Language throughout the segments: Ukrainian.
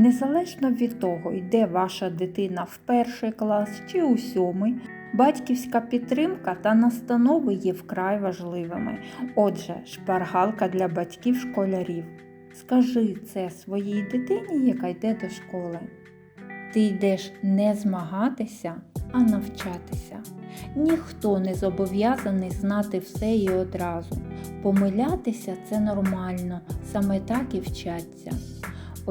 Незалежно від того, йде ваша дитина в перший клас чи у сьомий, батьківська підтримка та настанови є вкрай важливими. Отже, шпаргалка для батьків школярів. Скажи це своїй дитині, яка йде до школи. Ти йдеш не змагатися, а навчатися. Ніхто не зобов'язаний знати все і одразу. Помилятися це нормально, саме так і вчаться.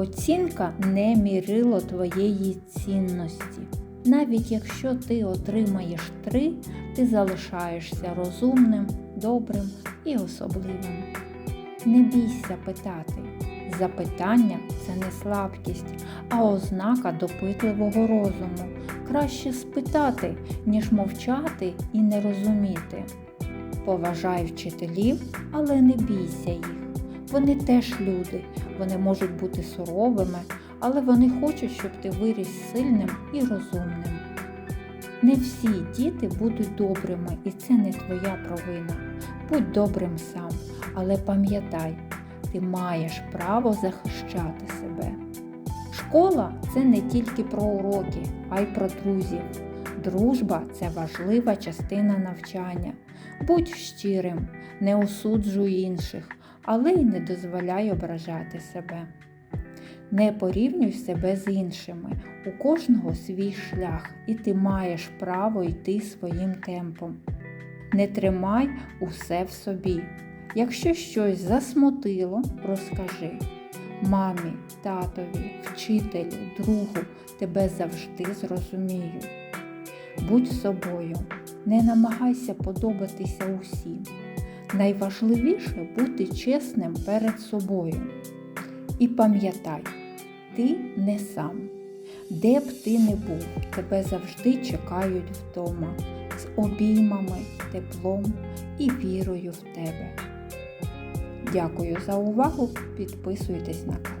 Оцінка не мірило твоєї цінності. Навіть якщо ти отримаєш три, ти залишаєшся розумним, добрим і особливим. Не бійся питати. Запитання це не слабкість, а ознака допитливого розуму. Краще спитати, ніж мовчати і не розуміти. Поважай вчителів, але не бійся їх. Вони теж люди, вони можуть бути суровими, але вони хочуть, щоб ти виріс сильним і розумним. Не всі діти будуть добрими, і це не твоя провина. Будь добрим сам, але пам'ятай, ти маєш право захищати себе. Школа це не тільки про уроки, а й про друзів. Дружба це важлива частина навчання. Будь щирим, не осуджуй інших, але й не дозволяй ображати себе. Не порівнюй себе з іншими. У кожного свій шлях, і ти маєш право йти своїм темпом. Не тримай усе в собі. Якщо щось засмутило, розкажи. Мамі, татові, вчителю, другу тебе завжди зрозуміють. Будь собою, не намагайся подобатися усім. Найважливіше бути чесним перед собою. І пам'ятай, ти не сам. Де б ти не був, тебе завжди чекають вдома з обіймами, теплом і вірою в тебе. Дякую за увагу. Підписуйтесь на канал.